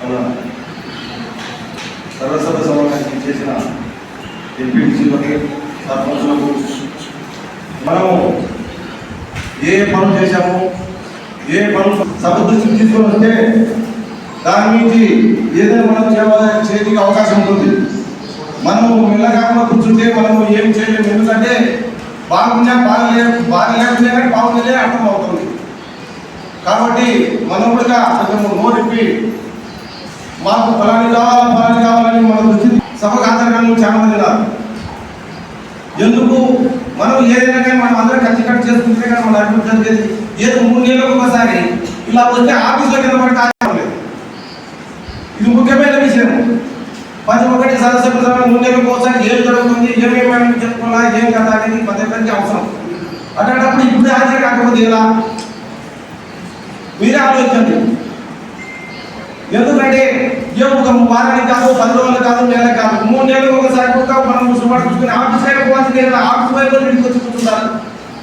మన సర్వసభ సమావేశం చేసిన ఎంపీటీసీలకి సర్పంచులకు మనము ఏ పనులు చేశాము? ఏ పనులు సభ తీసుకొని వస్తే దాని నుంచి ఏదైనా మనం చేయాలని చేయడానికి అవకాశం ఉంటుంది. మనము మెల్లగాకుండా కూర్చుంటే మనము ఏం చేయలేము. ఎందుకంటే బాగున్నా బాగలే బాగలేకపోతే కానీ బాగుందనే అర్థం అవుతుంది. కాబట్టి మనం కూడా కొంచెం నోరిప్పి మాకు ఫలాని కావాలి ఫలాని కావాలని మన దృష్టి సభకు హాజరుగా చాలా మంది ఉన్నారు ఎందుకు? మనం ఏదైనా కానీ మనం అందరం ఖర్చు కట్ చేసుకుంటే కానీ మన అభివృద్ధి జరిగేది ఏదో మూడు నెలలకు ఒకసారి ఇలా వస్తే ఆఫీస్లో కింద మనకు కార్యక్రమం ఇది ముఖ్యమైన విషయం. పది ఒకటి సదస్సు మూడు నెలలకు ఒకసారి ఏం జరుగుతుంది ఏమేమి మనం చెప్పుకోవాలా ఏం కదా అనేది పది ఒక్కరికి అవసరం. అటువంటిప్పుడు ఇప్పుడు హాజరు కాకపోతే ఎలా? మీరే ఆలోచించండి. ఎందుకంటే ఏ ఒక వారానికి కాదు పది రోజులు కాదు నెల కాదు మూడు నెలలు ఒకసారి కుక్క మనం సుమారు చూసుకుని ఆఫీస్ అయిపోవాలి లేదా ఆఫీస్ వైపు ఇంటికి వచ్చి కూర్చుంటారు.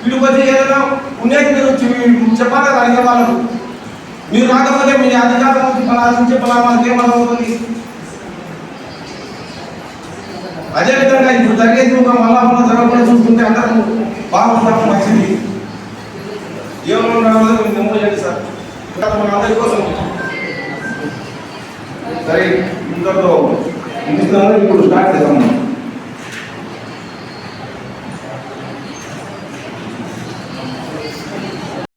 వీడికి వచ్చి ఏదైనా ఉండేది మీరు చెప్పాలి కదా అడిగే వాళ్ళు. మీరు రాకపోతే మీ అధికారం నుంచి ఫలా ఏమవుతుంది అదేవిధంగా ఇప్పుడు జరిగేది ఒక మళ్ళా జరగకుండా చూసుకుంటే అందరం బాగుంటాం మంచిది. ఏమన్నా మీరు నమోదు చేయండి సార్ మన అందరి కోసం సరే ఇంతతో ముగిస్తున్నాను ఇప్పుడు స్టార్ట్ చేద్దాం